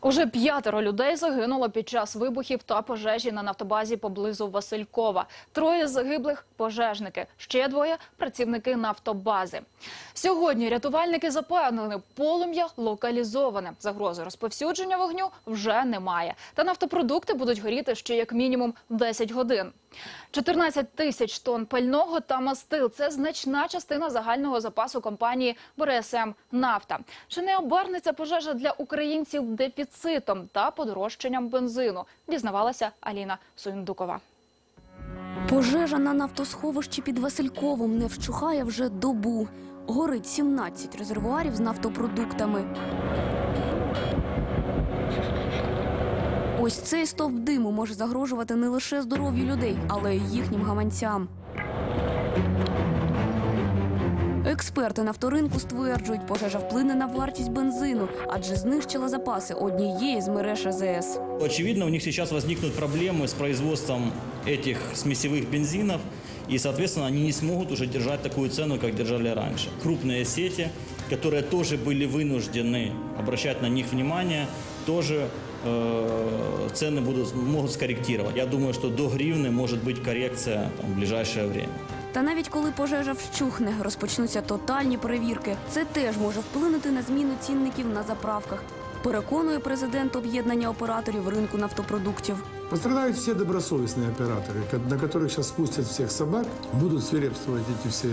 Уже п'ятеро людей загинуло під час вибухів та пожежі на нафтобазі поблизу Василькова. Троє загиблих пожежники, ще двоє працівники нафтобази. Сьогодні рятувальники запевнили, полум'я локалізоване. Загрози розповсюдження вогню вже немає. Та нафтопродукти будуть горіти ще як мінімум 10 годин. 14 тисяч тонн пального та мастил – це значна частина загального запасу компанії БРСМ «Нафта». Чи не обернеться пожежа для українців дефіцитом та подорожчанням бензину? Дізнавалася Аліна Суіндукова. Пожежа на нафтосховищі під Васильковом не вщухає вже добу. Горить 17 резервуарів з нафтопродуктами. Ось цей стовп диму може загрожувати не лише здоров'ю людей, але й їхнім гаманцям. Експерти нафторинку стверджують, пожежа вплине на вартість бензину, адже знищила запаси однієї з мереж АЗС. Очевидно, у них сейчас возникнут проблемы с производством этих смесевых бензинов, и, соответственно, они не смогут уже держать такую цену, как держали раньше. Крупные сети, которые тоже были вынуждены обращать на них внимание, тоже э, цены будут, могут скорректировать. Я думаю, что до гривны может быть коррекция там, в ближайшее время. Та навіть коли пожежа вщухне, розпочнуться тотальні перевірки. Це теж може вплинути на зміну цінників на заправках. Переконує президент об'єднання операторів ринку нафтопродуктів. Пострадают все добросовестные операторы, ко- на которых сейчас спустят всех собак, будут свирепствовать эти все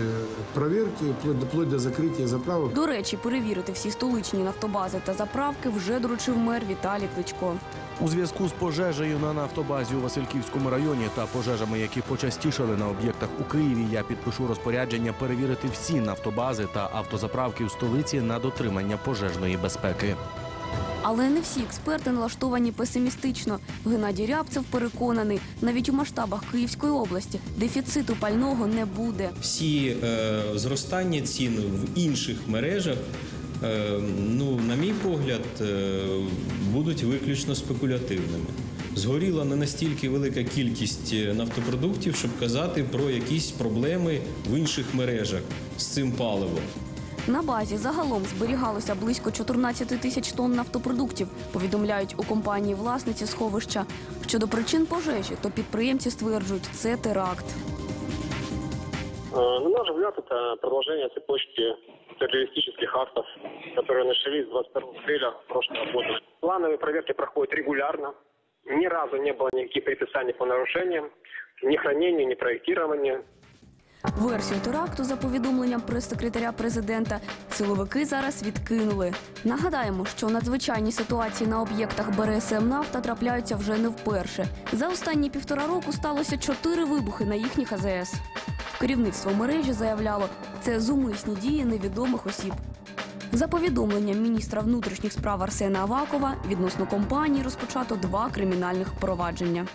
проверки, вплоть до, вплоть до закрытия заправок. До речі, перевірити всі столичні нафтобази та заправки вже доручив мер Віталій Кличко. У зв'язку з пожежею на нафтобазі у Васильківському районі та пожежами, які почастішали на об'єктах у Києві, я підпишу розпорядження перевірити всі нафтобази та автозаправки у столиці на дотримання пожежної безпеки. Але не всі експерти налаштовані песимістично. Геннадій Рябцев переконаний, навіть у масштабах Київської області дефіциту пального не буде. всі е, зростання цін в інших мережах, е, ну, на мій погляд, е, будуть виключно спекулятивними. Згоріла не настільки велика кількість е, нафтопродуктів, щоб казати про якісь проблеми в інших мережах з цим паливом. На базі загалом зберігалося близько 14 тисяч тонн нафтопродуктів, повідомляють у компанії власниці сховища. Щодо причин пожежі, то підприємці стверджують, це теракт. Э, На наш взгляд, это продолжение цепочки террористических актов, которые начались 22 апреля прошлого года. Плановые проверки проходят регулярно. Ни разу не было никаких приписаний по нарушениям, ни хранения, ни проектирования. Версію теракту, за повідомленням прес-секретаря президента, силовики зараз відкинули. Нагадаємо, що надзвичайні ситуації на об'єктах БРСМ «Нафта» трапляються вже не вперше. За останні півтора року сталося чотири вибухи на їхніх АЗС. Керівництво мережі заявляло, це зумисні дії невідомих осіб. За повідомленням міністра внутрішніх справ Арсена Авакова, відносно компанії розпочато два кримінальних провадження.